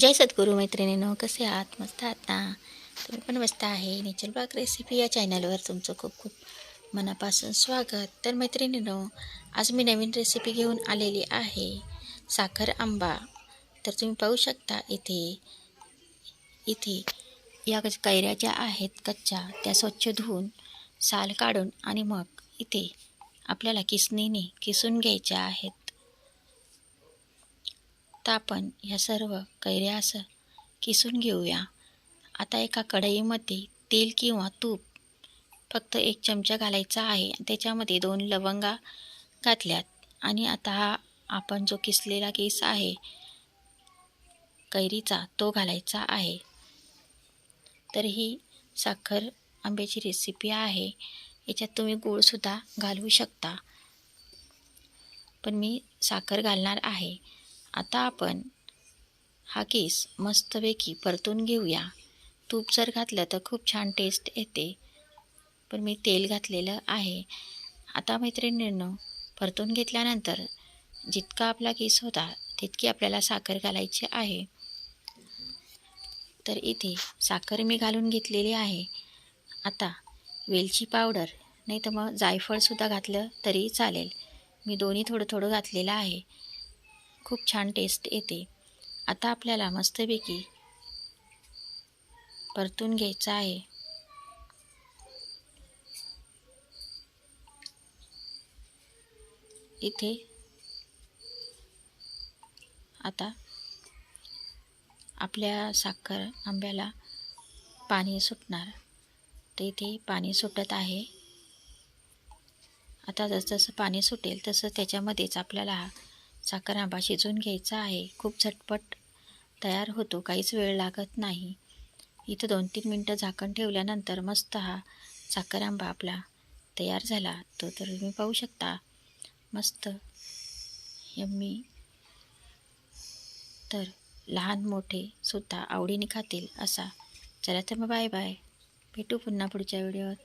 जय सद्गुरू मैत्रिणीनो कसे आहात? मस्त आहात ना? तुम्ही पण मस्त आहे. नेचर बाग रेसिपी या चॅनलवर तुमचं खूप खूप मनापासून स्वागत. तर मैत्रिणीनो आज मी नवीन रेसिपी घेऊन आलेली आहे. साखर आंबा. तर तुम्ही पाहू शकता इथे इथे या कैऱ्या ज्या आहेत कच्च्या. त्या स्वच्छ धुवून साल काढून आणि मग इथे आपल्याला किसणीने किसून घ्यायच्या आहेत. आता आपण ह्या सर्व कैऱ्या असं किसून घेऊया. आता एका कढईमध्ये तेल किंवा तूप फक्त एक चमचा घालायचा आहे. त्याच्यामध्ये दोन लवंगा घातल्यात. आणि आता हा आपण जो किसलेला केस आहे कैरीचा तो घालायचा आहे. तर ही साखर आंब्याची रेसिपी आहे. याच्यात तुम्ही गूळसुद्धा घालवू शकता. पण मी साखर घालणार आहे. आता आपण हा केस मस्तपैकी परतून घेऊया. तूप जर घातलं तर खूप छान टेस्ट येते. पण मी तेल घातलेलं आहे. आता मैत्रिणींनो परतून घेतल्यानंतर जितका आपला केस होता तितकी आपल्याला साखर घालायची आहे. तर इथे साखर मी घालून घेतलेली आहे. आता वेलची पावडर नाही तर मग जायफळसुद्धा घातलं तरी चालेल. मी दोन्ही थोडं थोडं घातलेलं आहे. खूप छान टेस्ट येते. आता आपल्याला मस्तपैकी परतून घ्यायचं आहे. इथे आता आपल्या साखर आंब्याला पाणी सुटणार. तर इथे पाणी सुटत आहे. आता जसं जसं पाणी सुटेल तसं त्याच्यामध्येच आपल्याला हा साखर आंबा शिजवून घ्यायचा आहे. खूप झटपट तयार होतो. काहीच वेळ लागत नाही. इथं दोन तीन मिनटं झाकण ठेवल्यानंतर मस्त हा साखर आंबा आपला तयार झाला. तो तर तुम्ही पाहू शकता. मस्त यम्मी. तर लहान मोठे सुद्धा आवडीने खातील असा. चला तर मग बाय बाय भेटू पुन्हा पुढच्या व्हिडिओत.